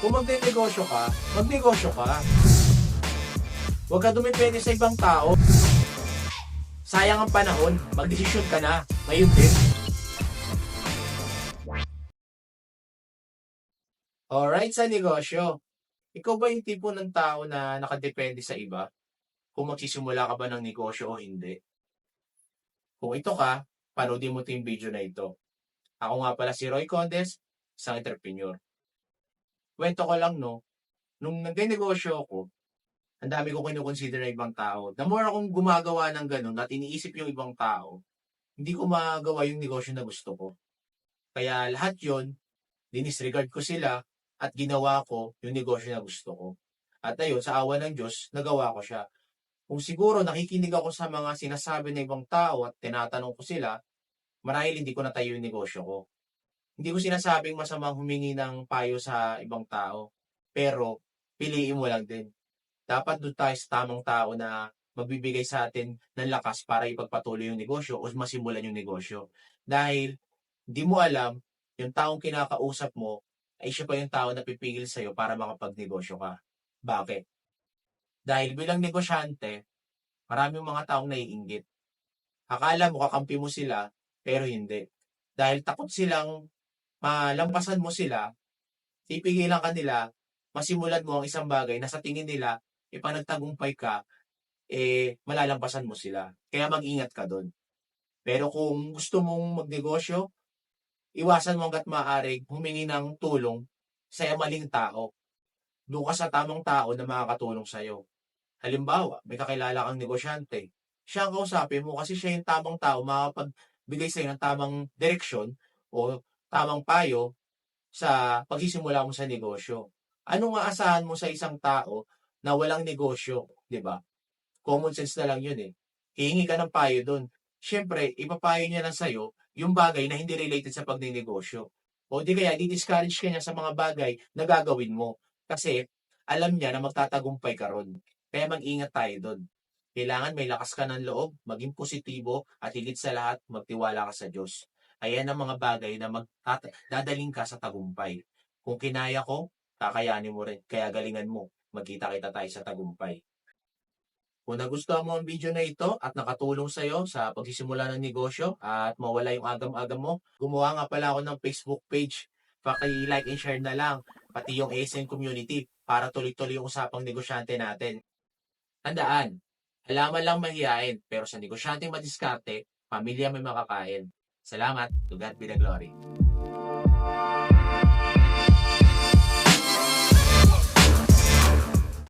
Kung magnenegosyo ka, magnegosyo ka. Huwag ka dumipende sa ibang tao. Sayang ang panahon, magdesisyon ka na. Ngayon din. Alright sa negosyo. Ikaw ba yung tipo ng tao na nakadepende sa iba? Kung magsisimula ka ba ng negosyo o hindi? Kung ito ka, panoodin mo ito yung video na ito. Ako nga pala si Roy Condes, isang entrepreneur. Kwento ko lang, no? Nung nag-negosyo ako, ang dami ko kinukonsider na ibang tao. The more akong gumagawa ng ganun at iniisip yung ibang tao, hindi ko magawa yung negosyo na gusto ko. Kaya lahat yon dinisregard ko sila at ginawa ko yung negosyo na gusto ko. At ayun, sa awa ng Diyos, nagawa ko siya. Kung siguro nakikinig ako sa mga sinasabi ng ibang tao at tinatanong ko sila, marahil hindi ko natayo yung negosyo ko. Hindi ko sinasabing masamang humingi ng payo sa ibang tao. Pero, piliin mo lang din. Dapat doon tayo sa tamang tao na magbibigay sa atin ng lakas para ipagpatuloy yung negosyo o masimulan yung negosyo. Dahil, di mo alam, yung taong kinakausap mo, ay siya pa yung tao na pipigil sa'yo para makapagnegosyo ka. Bakit? Dahil bilang negosyante, maraming mga taong naiinggit. Akala mo kakampi mo sila, pero hindi. Dahil takot silang malampasan mo sila, pipigilan ka nila, masimulan mo ang isang bagay na sa tingin nila, ipanagtagumpay ka, eh, malalampasan mo sila. Kaya mag-ingat ka doon. Pero kung gusto mong magnegosyo, iwasan mo hanggat maaari humingi ng tulong sa maling tao. Doon ka sa tamang tao na makakatulong sa'yo. Halimbawa, may kakilala kang negosyante. Siya ang kausapin mo kasi siya yung tamang tao makapagbigay sa'yo ng tamang direksyon o tamang payo sa pagsisimula mo sa negosyo. Ano nga asahan mo sa isang tao na walang negosyo, di ba? Common sense na lang yun eh. Hihingi ka ng payo doon. Siyempre, ipapayo niya lang sa'yo yung bagay na hindi related sa pagnenegosyo. O di kaya, di-discourage ka niya sa mga bagay na gagawin mo. Kasi, alam niya na magtatagumpay ka ron. Kaya mag-ingat tayo doon. Kailangan may lakas ka ng loob, maging positibo, at higit sa lahat, magtiwala ka sa Diyos. Ayan ang mga bagay na magtata- dadaling ka sa tagumpay. Kung kinaya ko, kakayanin mo rin. Kaya galingan mo. Magkita-kita tayo sa tagumpay. Kung nagustuhan mo ang video na ito at nakatulong sa iyo sa pagsisimula ng negosyo at mawala yung agam-agam mo, gumawa nga pala ako ng Facebook page. Paki-like and share na lang, pati yung ASN community para tuloy-tuloy yung usapang negosyante natin. Tandaan, halaman lang mahihain, pero sa negosyante madiskarte, pamilya may makakain. Salamat. To God be the glory.